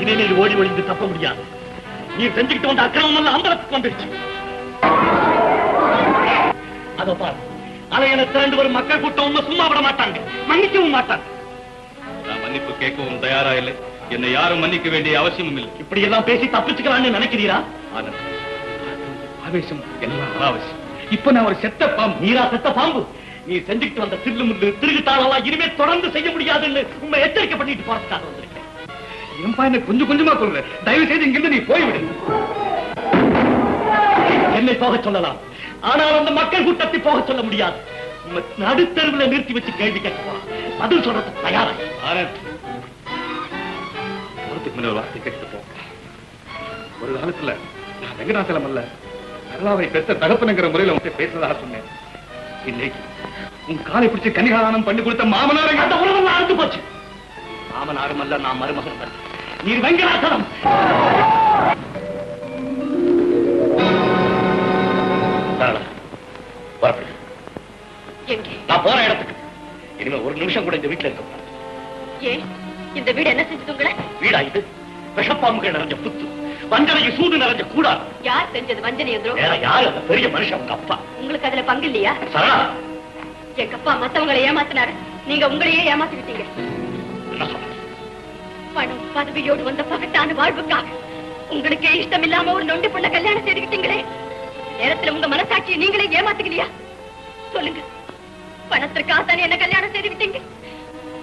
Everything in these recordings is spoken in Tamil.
இனி நீ ஓடி ஒளிந்து தப்ப முடியாது. நீ செஞ்சுக்கிட்டு வந்த அக்கிரமம் எல்லாம் அம்பலத்துக்கு வந்துருச்சு. அதோ பாரு அலையில திரண்டு வரும் மக்கள் கூட்டம் சும்மா விட மாட்டாங்க. மன்னிக்கவும் மாட்டாங்க. நான் மன்னிப்பு கேட்கவும் தயாரா இல்லை. என்னை யாரும் மன்னிக்க வேண்டிய அவசியமும் இல்லை. இப்படி எல்லாம் பேசி தப்பிச்சுக்கலாம்னு நினைக்கிறீரா? ஆனந்த் ஆவேசம். எல்லாம் அனாவசியம் இப்ப நான் ஒரு செத்த பாம்பு. நீரா செத்த பாம்பு. நீ செஞ்சுக்கிட்டு வந்த தில்லு முள்ளு திருகுத்தாளெல்லாம் இனிமே தொடர்ந்து செய்ய முடியாதுன்னு உண்மை எச்சரிக்கை பண்ணிட்டு போறதுக்காக வந்திருக்கேன். ஏன்பா என்ன கொஞ்சம் கொஞ்சமா சொல்ற தயவு செய்து இங்கிருந்து நீ போய்விடு. என்னை போக சொல்லலாம். ஆனால் அந்த மக்கள் கூட்டத்தை போக சொல்ல முடியாது. நடுத்தருவில் நிறுத்தி வச்சு கேள்வி கேட்க பதில் சொல்றது தயாரா போறதுக்கு முன்ன ஒரு வார்த்தை கேட்டு ஒரு காலத்துல நான் வெங்கடாசலம் அல்ல சரளாவை பெத்த தகப்பனுங்கிற முறையில் உன்கிட்ட பேசுறதாக சொன்னேன். இன்னைக்கு உன் காலை பிடிச்சு கனிகாதானம் பண்ணி கொடுத்த மாமனாரை அந்த உறவு அறுத்து போச்சு. மாமனாரும் அல்ல நான் மருமகன். நீர் வெங்கடாசலம்! நான் போற இடத்துக்கு. இனிமே ஒரு நிமிஷம் கூட இந்த வீட்டுல இருக்க. ஏன்? இந்த வீடு என்ன செஞ்சது உங்களை வீடா இது? விஷப்பாம்புகள் நிறைஞ்ச புத்து. வஞ்சனைக்கு சூடு நிறைஞ்ச கூடாது. யார் செஞ்சது வஞ்சனை வேற யாரு? அந்த பெரிய மனுஷன் உங்க அப்பா. உங்களுக்கு அதுல பங்கு இல்லையா? சரளா. எங்க அப்பா மத்தவங்களை ஏமாத்தினாரு. நீங்க உங்களையே ஏமாத்திக்கிட்டீங்க. பணம் பதவியோடு வந்த பகட்டான வாழ்வுக்காக. உங்களுக்கே இஷ்டம் இல்லாம ஒரு நொண்டு பொண்ண கல்யாணம் செய்துக்கிட்டீங்களே நேரத்துல உங்க மனசாட்சியை நீங்களே ஏமாத்துக்கலையா சொல்லுங்க. பணத்திற்காக தானே என்ன கல்யாணம் செய்துக்கிட்டீங்க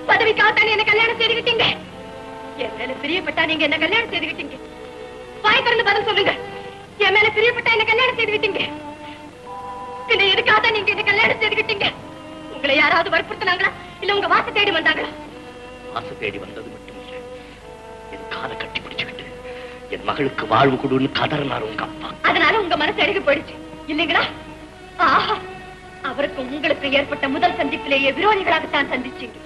பதவிக்காக தானே என்ன கல்யாணம் செய்துக்கிட்டீங்க என் மேல பிரியப்பட்டா நீங்க என்ன கல்யாணம் செய்துக்கிட்டீங்க வாய் திறந்து பதில் சொல்லுங்க. என் மேல பிரியப்பட்டா என்ன கல்யாணம் செய்துக்கிட்டீங்க பின்ன எதுக்காக நீங்க என்ன கல்யாணம் செய்துக்கிட்டீங்க உங்களை யாராவது வற்புறுத்தினாங்களா? இல்ல உங்க வாச தேடி வந்தாங்களா? வாச தேடி வந்தது மட்டும் காலை கட்டி பிடிச்சுக்கிட்டு என் மகளுக்கு வாழ்வு கொடுன்னு கதறினார் உங்க அப்பா. அதனால உங்க மனசு அருகி போயிடுச்சு. இல்லைங்களா? ஆஹா! அவருக்கும் உங்களுக்கு ஏற்பட்ட முதல் சந்திப்பிலேயே விரோதிகளாகத்தான் சந்திச்சீங்க.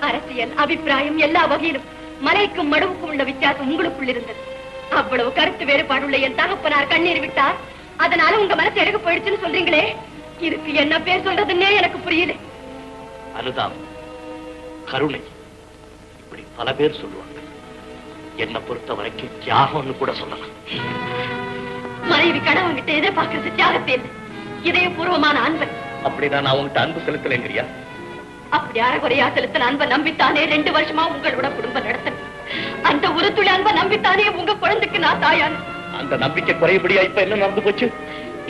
அரசியல் அபிப்பிராயம் எல்லா வகையிலும் மலைக்கும் மடுவுக்கும் உள்ள வித்தியாசம் உங்களுக்குள் இருந்தது. அவ்வளவு கருத்து வேறுபாடுள்ள என் தகப்பனார் கண்ணீர் விட்டார். அதனால உங்க மனசு அருகி போயிடுச்சுன்னு சொல்றீங்களே? இதுக்கு என்ன பேர் சொல்றதுன்னே எனக்கு புரியல. அனுதாபம் கருணை இப்படி பல பேர் சொல்லுவாங்க. என்னை பொறுத்த வரைக்கும் தியாகம்னு கூட சொல்லலாம். மனைவி கணவன்கிட்ட எதிர்பார்க்கறது தியாகத்தை இதயபூர்வமான அன்பை அப்படின்னா நான் உங்ககிட்ட அன்பு செலுத்தலைங்கிறியா? அப்படி அறகுறையா செலுத்தின அன்பை நம்பித்தானே ரெண்டு வருஷமா உங்களோட குடும்பம் நடத்தணும். அந்த ஒரு துளி அன்பை நம்பித்தானே உங்க குழந்தைக்கு நான் தாயான். அந்த நம்பிக்கை குறையபடியா இப்ப என்ன நடந்து போச்சு?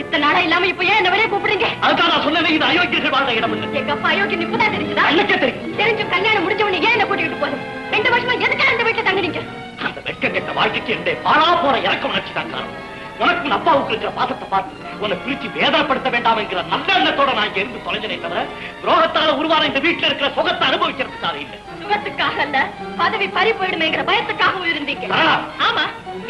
இத்தனை நாளா இல்லாம இப்ப ஏன் என்ன வெளியே கூப்பிடுறீங்க? அதுதான் நான் சொன்னேன் இது அயோக்கியர்கள் வாழ்ந்த இடம் எங்க அப்பா அயோக்கியம் இப்பதான் தெரிஞ்சுதா எனக்கே தெரியும். தெரிஞ்சு கல்யாணம் முடிஞ்சவனே ஏன் என்ன கூட்டிட்டு போதும் ரெண்டு வருஷமா எதுக்கு அந்த வீட்டுல தங்குனீங்க? அந்த வெட்க கெட்ட வாழ்க்கைக்கு என்னுடைய பாழா போற இறக்க உணர்ச்சி தான் காரணம். உனக்கு உன் அப்பாவுக்கு இருக்கிற பாசத்தை பார்த்து உன்னை பிரிச்சு வேதனைப்படுத்த வேண்டாம் என்கிற நல்ல எண்ணத்தோட நான் இங்க இருந்து தொலைஞ்சனே தவிர துரோகத்தால உருவான இந்த வீட்டுல இருக்கிற சுகத்தை அனுபவிக்கிறதுக்காக இல்லை. சுகத்துக்காக அல்ல பதவி பறி போயிடுமேங்கிற பயத்துக்காகவும் இருந்தீங்க. ஆமா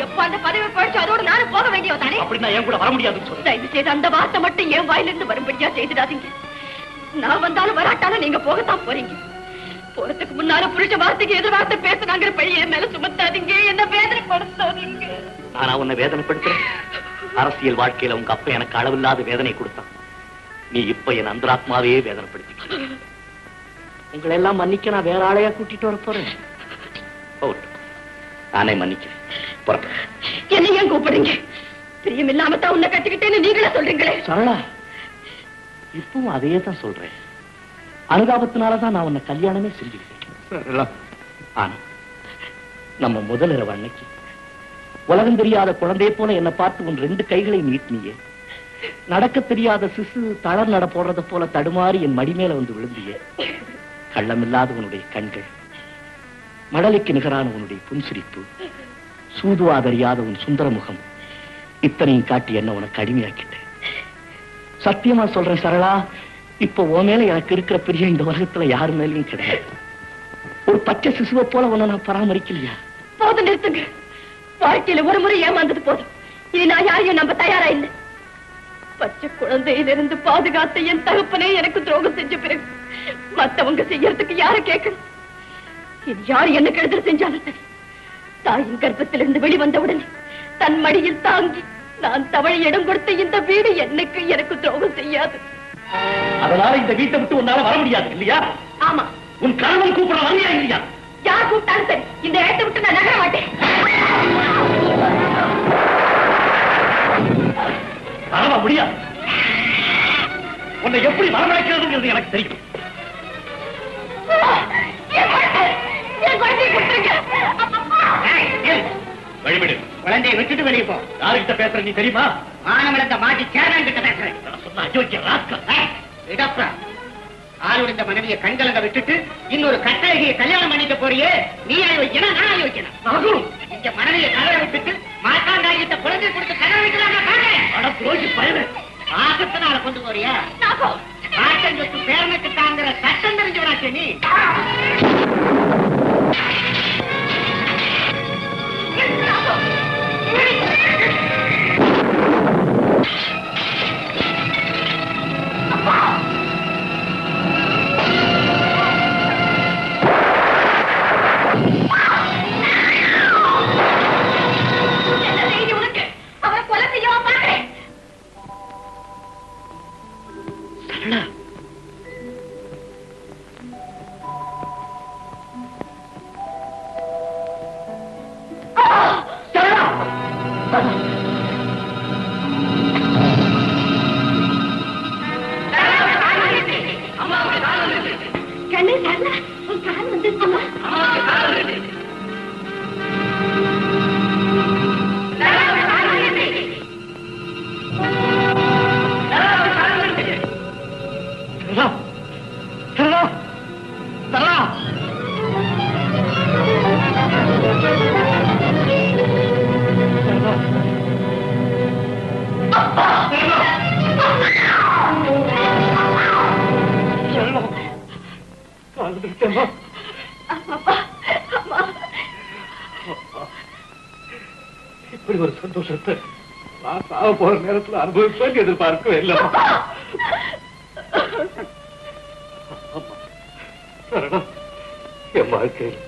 எப்ப அந்த பதவி போயிடுச்சு அதோட நானும் போக வேண்டியதானே அப்படின்னா என் கூட வர முடியாதுன்னு சொல்றேன் தயவு செய்து அந்த வார்த்தை மட்டும் என் வாயிலிருந்து வரும்படியா செய்திடாதீங்க. நான் வந்தாலும் வராட்டாலும் நீங்க போகத்தான் போறீங்க. போறதுக்கு முன்னால புருஷ வார்த்தைக்கு எதிர் வார்த்தை பேசுனாங்கிற பழிய என் மேல சுமத்தாதீங்க. என்ன வேதனைப்படுத்தாதீங்க. நானா உன்னை வேதனைப்படுத்துறேன். அரசியல் வாழ்க்கையில உங்க அப்பா எனக்கு அளவில்லாத வேதனை கொடுத்தான். நீ இப்ப என் அந்தராத்மாவையே வேதனைப்படுத்திக்க உங்களை எல்லாம் மன்னிக்க நான் வேற ஆளையா கூட்டிட்டு வர போறேன். நானே மன்னிக்கிறேன். என்ன ஏன் கூப்பிடுறீங்க? பிரியம் இல்லாம தான் உன்னை கட்டிக்கிட்டேன்னு நீங்களே சொல்றீங்களே. சரளா இப்பவும் அதையே தான் சொல்றேன். அனுதாபத்தினாலதான் நான் உன்னை கல்யாணமே செஞ்சுக்கிட்டேன். ஆனா நம்ம முதல் இரவு அன்னைக்கு உலகம் தெரியாத குழந்தையை போல என்னை பார்த்து உன் ரெண்டு கைகளை நீட்டினியே. நடக்க தெரியாத சிசு தளர் நட போடுறத போல தடுமாறி என் மடி மேல வந்து விழுந்தியே. கள்ளமில்லாத உன்னுடைய கண்கள் மடலைக்கு நிகரான உன்னுடைய புன்சிரிப்பு சூதுவாதறியாத உன் சுந்தர முகம் இத்தனையும் காட்டி என்ன உனக்கு அடிமையாக்கிட்டேன். சத்தியமா சொல்றேன் சரளா இப்போ உன் மேல எனக்கு இருக்கிற பிரியம் இந்த உலகத்துல யாரு மேலயும் கிடையாது. ஒரு பச்சை சிசுவை போல உன்னை நான் பராமரிக்கலையா? போதும் நிறுத்துங்க. வாழ்க்கையில ஒரு முறை ஏமாந்தது போதும். இனி நான் யாரையும் நம்ப தயாரா இல்லை. பச்சை குழந்தையிலிருந்து பாதுகாத்த என் தகப்பனே எனக்கு துரோகம் செஞ்ச பிறகு மத்தவங்க செய்யறதுக்கு யார கேட்கணும்? இது யார் என்ன கெடுதல் செஞ்சாலும் சரி. தாயின் கர்ப்பத்திலிருந்து வெளிவந்தவுடனே தன் மடியில் தாங்கி நான் தவழை இடம் கொடுத்த இந்த வீடு என்னைக்கு எனக்கு துரோகம் செய்யாது. அதனால இந்த வீட்டை விட்டு உன்னால வர முடியாது இல்லையா? ஆமா. உன் கணவன் கூப்பிட வரியா இல்லையா? யார் கூப்பிட்டாலும் சரி. இந்த இடத்தை விட்டு நான் நகர மாட்டேன். வரவா முடியாது. உன்னை எப்படி வரவழைக்கிறதுங்கிறது எனக்கு தெரியும். வழிவிடு. குழந்தையை விட்டுட்டு வெளியே போ. யாருக்கிட்ட பேசுற நீ தெரியுமா? மாணவனத்தை மாட்டி சேரன் கிட்ட பேசுறேன். சொன்னா அயோக்கிய ராஸ்கல் ஏய், விடப்பா ஆளுடைய மனைவியை கண்கலங்க விட்டுட்டு இன்னொரு கட்டழகிய கல்யாணம் பண்ணிட்டு போறியே. நீ அயோக்கியனா நான் அயோக்கியனா நாகு இங்க மனைவியை கதற விட்டுட்டு மாட்டாண்டாயிட்ட குழந்தை கொடுத்து துரோகி பயவே ஆசத்தினால கொண்டு போறியா? நாகோ ஆட்டங்களுக்கு பேரனுக்கு தாங்கிற சட்டம் தெரிஞ்சவனாச்சே நீ. சரளா கண்ணு சரணா இப்படி ஒரு சந்தோஷத்தை நான் சாவ போற நேரத்துல அனுபவிப்பேன் எதிர்பார்க்கவே இல்லை வாழ்க்கையில்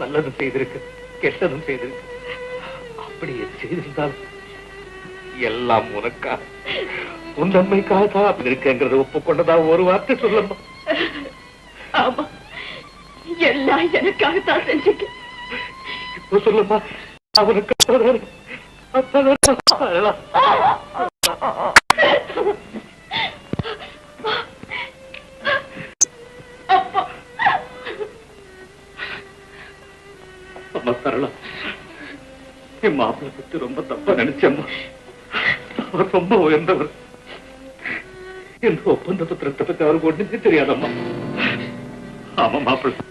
நல்லதும் செய்திருக்கு கெட்டதும் செய்திருக்கு. அப்படி செய்திருந்தால் எல்லாம் உனக்கா. உன் நன்மைக்காக தான் அப்படி இருக்கேங்கிறத ஒப்புக்கொண்டதா ஒரு வார்த்தை சொல்லம்மா. ஆமா எல்லாம் எனக்காகத்தான் செஞ்சீங்க இப்போ சொல்லம்மா அவனுக்கு அப்பதான் அப்பதான் என் மாப்பிள்ளை பத்தி ரொம்ப தப்பா நினைச்சேம்மா அவர் ரொம்ப உயர்ந்தவர் எந்த ஒப்பந்த பத்திரத்தை பத்தி அவருக்கு ஒண்ணுமே தெரியாதம்மா ஆமா மாப்பிள்ளை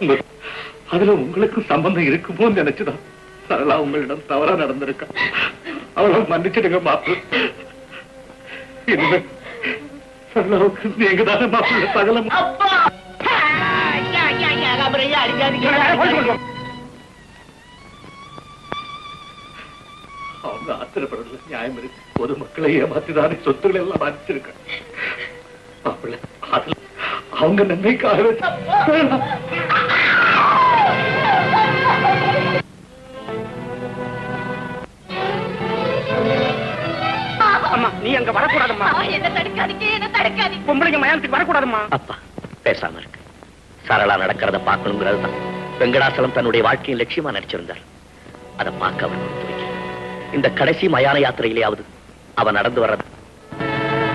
உங்க அதுல உங்களுக்கும் சம்பந்தம் இருக்குமோன்னு நினைச்சுதான் சரளா உங்களிடம் தவறா நடந்திருக்கா அவளை மன்னிச்சிடுங்க மாப்பிள்ளை இனிமே சரளாவுக்கு நீங்க தானே மாப்பிள்ளை சகலம் அடிக்காதீங்க அவங்க ஆத்திரப்படுறதுல நியாயம் இருக்கு. பொதுமக்களை ஏமாத்திதானே சொத்துக்களை எல்லாம் பாதிச்சிருக்க மாப்பிள்ள அதுல அவங்க நன்மைக்காகவே அம்மா நீ அங்க வரக்கூடாதம்மா. அம்மா, என்ன தடுக்காதீங்க என்ன தடுக்காதீங்க. பொம்பளைங்க மயானத்துக்கு வரக்கூடாதும்மா. அப்பா பேசாம இருக்கு சரளா நடக்கிறத பார்க்கணுங்கிறது தான். வெங்கடாசலம் தன்னுடைய வாழ்க்கையின் லட்சியமா நினைச்சிருந்தார் அதை பார்க்க அவர் இந்த கடைசி மயான யாத்திரையிலேயாவது அவன் நடந்து வர்றது.